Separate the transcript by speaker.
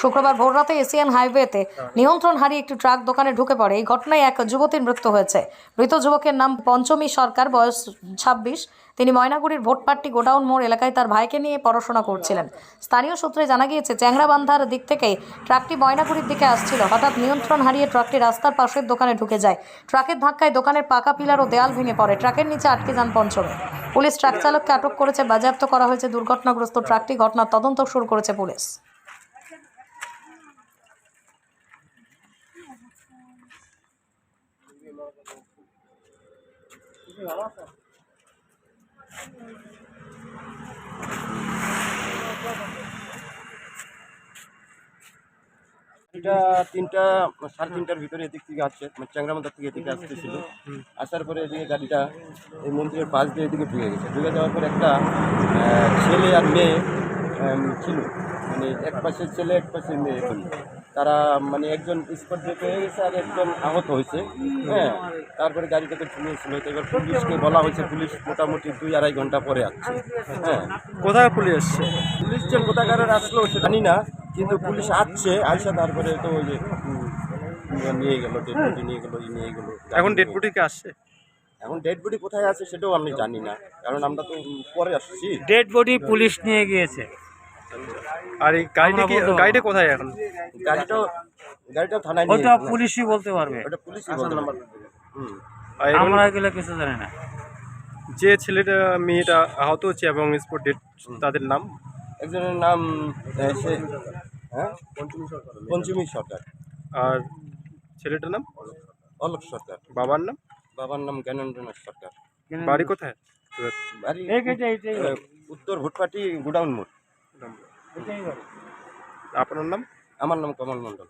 Speaker 1: শুক্রবার ভোররাতে এশিয়ান হাইওয়েতে নিয়ন্ত্রণ হারিয়ে একটি ট্রাক দোকানে ঢুকে পড়ে। এই ঘটনায় এক যুবতীর মৃত্যু হয়েছে। মৃত যুবকের নাম পঞ্চমী সরকার, বয়স ছাব্বিশ। তিনি ময়নাগুড়ির ভোটপাট্টি গোডাউন মোড় এলাকায় তার ভাইকে নিয়ে পড়াশোনা করছিলেন। স্থানীয় সূত্রে জানা গিয়েছে চ্যাংরাবান্ধার দিক থেকেই ট্রাকটি ময়নাগুড়ির দিকে আসছিল। হঠাৎ নিয়ন্ত্রণ হারিয়ে ট্রাকটি রাস্তার পাশের দোকানে ঢুকে যায়। ট্রাকের ধাক্কায় দোকানের পাকা পিলার ও দেয়াল ভেঙে পড়ে। ট্রাকের নিচে আটকে যান পঞ্চমী। পুলিশ ট্রাক চালককে আটক করেছে। বাজেয়াপ্ত করা হয়েছে দুর্ঘটনাগ্রস্ত ট্রাকটি। ঘটনার তদন্ত শুরু করেছে পুলিশ।
Speaker 2: এটা তিনটা সাড়ে তিনটার ভিতরে এদিক থেকে আসছে মানে চ্যাংরামাদার থেকে এদিকে আসতেছিল। আসার পরে এদিকে গাড়িটা এই মন্দিরের পাশ দিয়ে এদিকে ঢুকে গেছে। ঢুকে যাওয়ার পর একটা ছেলে আর মেয়ে ছিল। মানে এক পাশে ছেলে এক পাশে মেয়ে। তারা মানে একজন স্পট হয়ে গেছে আর একজন আহত হয়েছে হ্যাঁ? তারপরে গাড়িটাকে ঝুলিয়েছিল তো এবার পুলিশকে বলা হয়েছে পুলিশ মোটামুটি দুই আড়াই ঘণ্টা পরে আসছে হ্যাঁ?
Speaker 3: কোথায় পুলিশ এসছে?
Speaker 2: পুলিশ যে কোথাকার আসলো সে জানি না কিন্তু পুলিশ আসছে আসা তারপরে তো ওই যে নিয়ে গেল ডেড বডি নিয়ে গেলো নিয়ে গেলো
Speaker 3: এখন ডেড বডি কে আসছে?
Speaker 2: এখন ডেড বডি কোথায় আছে সেটাও আমি জানি না কারণ আমরা তো পরে আসছি।
Speaker 4: ডেড বডি পুলিশ নিয়ে গিয়েছে।
Speaker 3: আর এই গাড়িটা কি গাড়িটা কোথায় এখন?
Speaker 2: গাড়িটাও গাড়িটাও থানায় নিয়ে
Speaker 4: ওটা পুলিশই বলতে পারবে।
Speaker 2: ওটা পুলিশই বলতে পারবে। হুম।
Speaker 4: আমরা গেলে কিছু জানি না।
Speaker 3: যে ছেলেটা মেয়েটা আহত হচ্ছে এবং স্পট ডেট তাদের নাম?
Speaker 2: একজনের নাম হ্যাঁ? পঞ্চমী সরকার।
Speaker 3: আর ছেলেটার নাম?
Speaker 2: অলোক সরকার।
Speaker 3: বাবার নাম?
Speaker 2: বাবার নাম জ্ঞানেন্দ্রনাথ সরকার।
Speaker 3: বাড়ি কোথায়?
Speaker 2: বাড়ি উত্তর ভুটপাটি গুডাউন মোড়।
Speaker 3: আপনার নাম?
Speaker 2: আমার নাম কমল মণ্ডল।